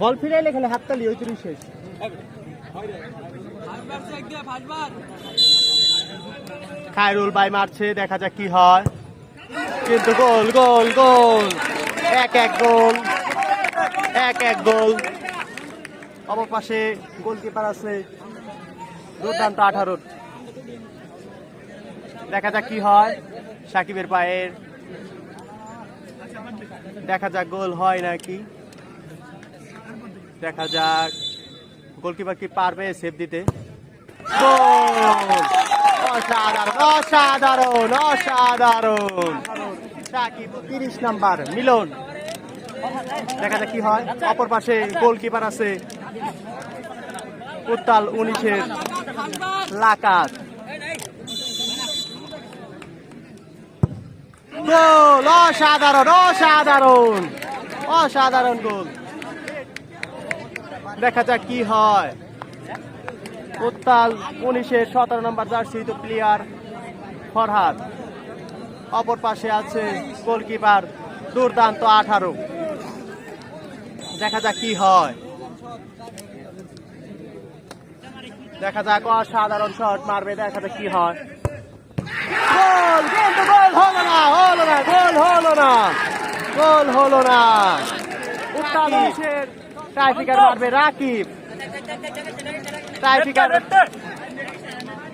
বল ফিরাইলে খেলে হাততালি, ওই তিরিশ শেষ। খায়রুল ভাই মারছে, দেখা যাক কি হয়। কিন্তু গোল গোল গোল। এক এক গোল। এক এক গোল। অপর পাশে গোলকিপার আছে দুর্দান্ত আঠারোর। দেখা যাক কি হয় সাকিবের পায়ের। দেখা যাক গোল হয় নাকি। দেখা যাক গোলকিপার কি পারবে সেভ দিতে! অসাধারণ অসাধারণ অসাধারণ। সাকিব তিরিশ নাম্বার, মিলন। দেখা যাক কি হয়। অপর পাশে গোলকিপার আছে উত্তাল উনিশের লাকাত। গোল, অসাধারণ অসাধারণ অসাধারণ গোল। দেখা যাক কি হয়। উত্তাল উনিশের সতেরো নম্বর জার্সিত প্লেয়ার ফরহাদ। অপর পাশে আছে গোলকিপার দুর্দান্ত আঠারো। দেখা যাক কি হয়। দেখা যাক, অসাধারণ শট মারবে, দেখা যাক কি হয়। গোল গোল হলো না হলো না, গোল হলো না, গোল হলো না। উত্তাল উনিশের টাইফিকার মারবে রাকিব।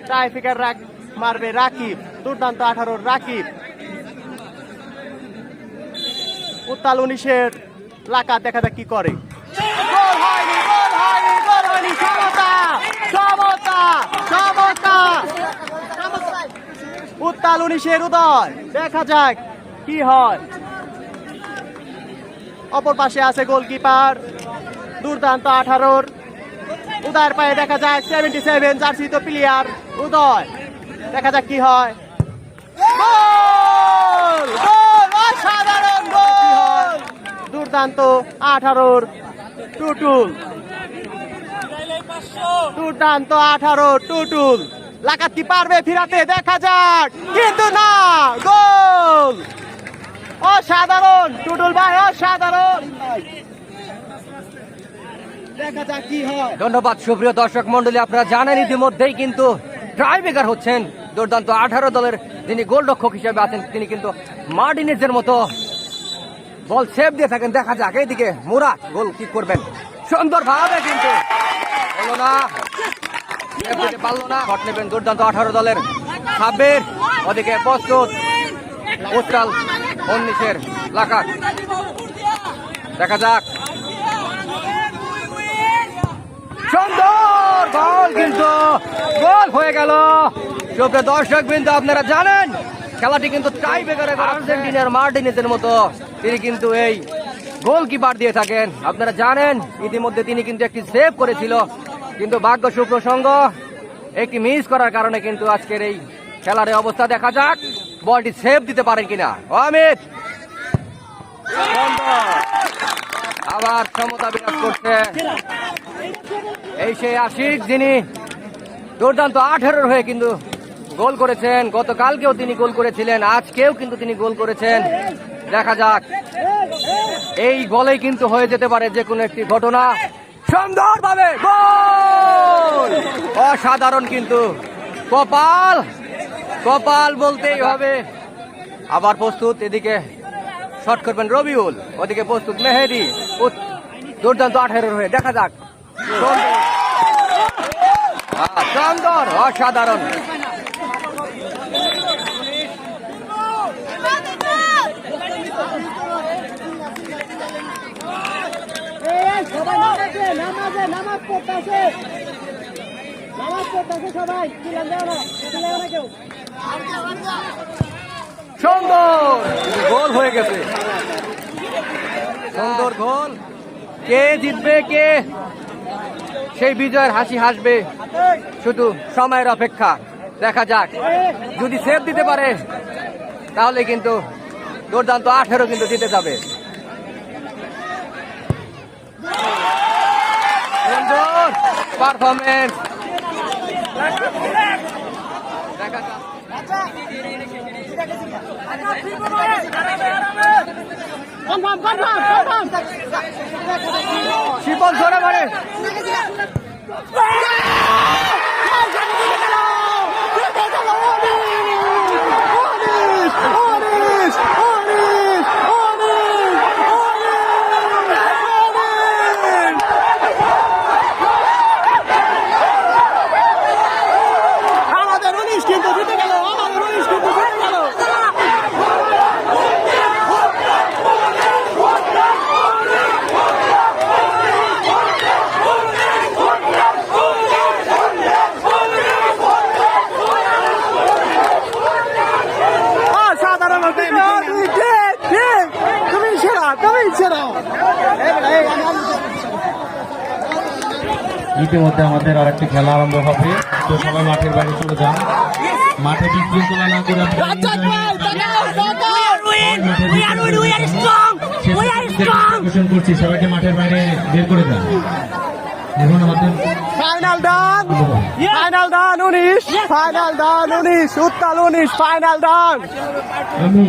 টাইফিকার রাক- মারবে রাকিব। দুর্দান্ত আঠারোর রাকিব। উত্তাল উনিশের লাকা দেখা যাক কি করে। গোল হয়নি গোল হয়নি গোল হয়নি সমতা সমতা সমতা। উত্তাল উনিশের উদয় দেখা যাক কি হয়। অপর পাশে আছে গোলকিপার দুর্দান্ত আঠারোর উদয়ের পায়ে দেখা যায় সেভেন্টি সেভেন জার্সিত প্লেয়ার উদয় দেখা যাক কি হয় গোল! গোল! অসাধারণ গোল দুর্দান্ত আঠারোর টুটুল। আঠারো টুটুল। লাগাতে পারবে ফিরাতে, দেখা যাক। কিন্তু না, গোল! অসাধারণ, টুটুল ভাই, অসাধারণ। দেখা যাক কি হয়। ধন্যবাদ, সুপ্রিয় দর্শক মন্ডলী আপনারা জানেন ইতিমধ্যেই কিন্তু ট্রাইবেকার হচ্ছেন। দুর্দান্ত আঠারো দলের যিনি গোলরক্ষক হিসেবে আছেন, তিনি কিন্তু মার্টিনেজের মতো বল সেভ দিয়ে থাকেন, দেখা যাক। এইদিকে মুরাদ, গোল কি করবেন? সুন্দর ভাবে কিন্তু। হলো না। পারল না। দুর্দান্ত আঠারো দলের ওদিকে প্রস্তুত। দেখা যাক। সুন্দর গোল কিন্তু। হয়ে গেল। দর্শক বিন্দু আপনারা জানেন খেলাটি কিন্তু টাই বেকারে আর্জেন্টিনার মার্টিনেজের মতো। তিনি কিন্তু এই গোলকিপার দিয়ে থাকেন। আপনারা জানেন, ইতিমধ্যে তিনি কিন্তু একটি সেভ করেছিল। কিন্তু ভাগ্য সুপ্রসঙ্গ, একটি মিস করার কারণে কিন্তু আজকের এই খেলার অবস্থা দেখা যাক, বলটি সেভ দিতে পারেন কিনা। অমিত আবার ক্ষমতা বিরাজ করছে। এই সেই আশিক, যিনি দুর্দান্ত আঠেরোর হয়ে কিন্তু গোল করেছেন। গতকালকেও তিনি গোল করেছিলেন, আজকেও কিন্তু তিনি গোল করেছেন। দেখা যাক। এই গোলেই কিন্তু হয়ে যেতে পারে যে কোনো একটি ঘটনা। সুন্দরভাবে গোল! অসাধারণ কিন্তু। কপাল কপাল বলতেই হবে। আবার প্রস্তুত এদিকে। শট করবেন রবিউল, ওদিকে প্রস্তুত মেহেদি। দুর্দান্ত আঠেরোর হয়ে, দেখা যাক। সুন্দর, অসাধারণ সবাই নামাজে নামাজে পড়তেছে। নামাজ পড়তেছে সবাই কেউ? সুন্দর। গোল হয়ে গেছে। সুন্দর গোল। কে জিতবে, কে? সেই বিজয়ের হাসি হাসবে। শুধু সময়ের অপেক্ষা। দেখা যাক। যদি সেভ দিতে পারে, তাহলে কিন্তু দুর্দান্ত আঠেরো কিন্তু দিতে যাবে। পারফরমেন্স ধরে মারে আমাদের উনিশ কিন্তু জিতে গেল আমাদের উনিশ কিন্তু জিতে গেল অসাধারণ তুমি সেরা তুমি সেরা ইতিমধ্যে আমাদের আরেকটি খেলা আরম্ভ হবে। তো সবাই মাঠের বাইরে চলে যান। মাঠে বিশৃঙ্খলা না করে করছি। সবাইকে মাঠের বাইরে বের করে দেন। এখন আমাদের ফাইনাল ডান ফাইনাল ডান উনিশ। ফাইনাল ডান উনিশ। উত্তাল উনিশ। ফাইনাল ডান আমি